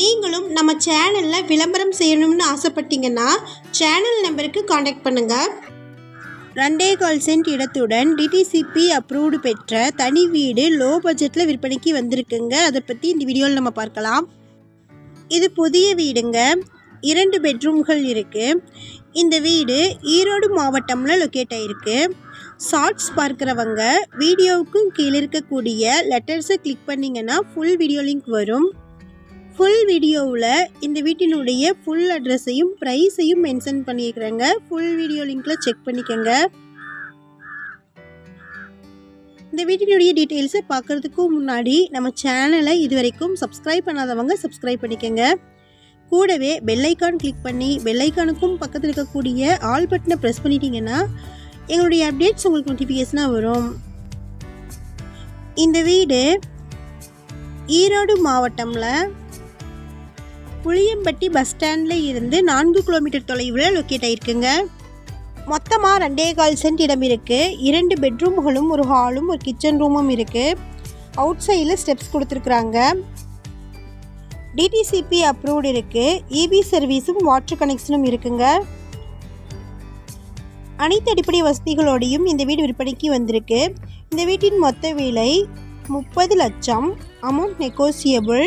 நீங்களும் நம்ம சேனலில் விளம்பரம் செய்யணும்னு ஆசைப்பட்டீங்கன்னா சேனல் நம்பருக்கு காண்டாக்ட் பண்ணுங்கள் ரெண்டே கால் சென்ட் இடத்துடன் டிடிசிபி அப்ரூவ்டு பெற்ற தனி வீடு லோ பட்ஜெட்டில் விற்பனைக்கு வந்திருக்குங்க. அதை பற்றி இந்த வீடியோவில் நம்ம பார்க்கலாம். இது புதிய வீடுங்க. இரண்டு பெட்ரூம்கள் இருக்குது இந்த வீடு ஈரோடு மாவட்டமில் லொக்கேட் ஆகிருக்கு ஷார்ட்ஸ் பார்க்குறவங்க வீடியோவுக்கும் கீழே இருக்கக்கூடிய லெட்டர்ஸை கிளிக் பண்ணிங்கன்னா ஃபுல் வீடியோ லிங்க் வரும். ஃபுல் வீடியோவில் இந்த வீட்டினுடைய ஃபுல் அட்ரஸையும் ப்ரைஸையும் மென்ஷன் பண்ணியிருக்கிறேங்க. ஃபுல் வீடியோ லிங்க்கில் செக் பண்ணிக்கோங்க. இந்த வீட்டினுடைய டீட்டெயில்ஸை பார்க்குறதுக்கு முன்னாடி நம்ம சேனலை இது வரைக்கும் சப்ஸ்கிரைப் பண்ணாதவங்க சப்ஸ்கிரைப் பண்ணிக்கோங்க. கூடவே பெல்லைக்கான் கிளிக் பண்ணி பெல்லைக்கானுக்கும் பக்கத்தில் இருக்கக்கூடிய ஆல் பட்டனை ப்ரெஸ் பண்ணிட்டீங்கன்னா எங்களுடைய அப்டேட்ஸ் உங்களுக்கு நோட்டிஃபிகேஷனாக வரும். இந்த வீடு ஈரோடு மாவட்டமில் புளியம்பட்டி பஸ் ஸ்டாண்டில் இருந்து நான்கு கிலோமீட்டர் தொலைவில் லொக்கேட் ஆகிருக்குங்க மொத்தமாக ரெண்டே கால் சென்ட் இடம் இருக்குது இரண்டு பெட்ரூம்களும் ஒரு ஹாலும் ஒரு கிச்சன் ரூமும் இருக்குது அவுட் சைடில் ஸ்டெப்ஸ் கொடுத்துருக்குறாங்க டிடிசிபி அப்ரூவ்டு இருக்குது இபி சர்வீஸும் வாட்டர் கனெக்ஷனும் இருக்குங்க. அனைத்து அடிப்படை வசதிகளோடையும் இந்த வீடு விற்பனைக்கு வந்திருக்கு. இந்த வீட்டின் மொத்த விலை முப்பது லட்சம். Amount negotiable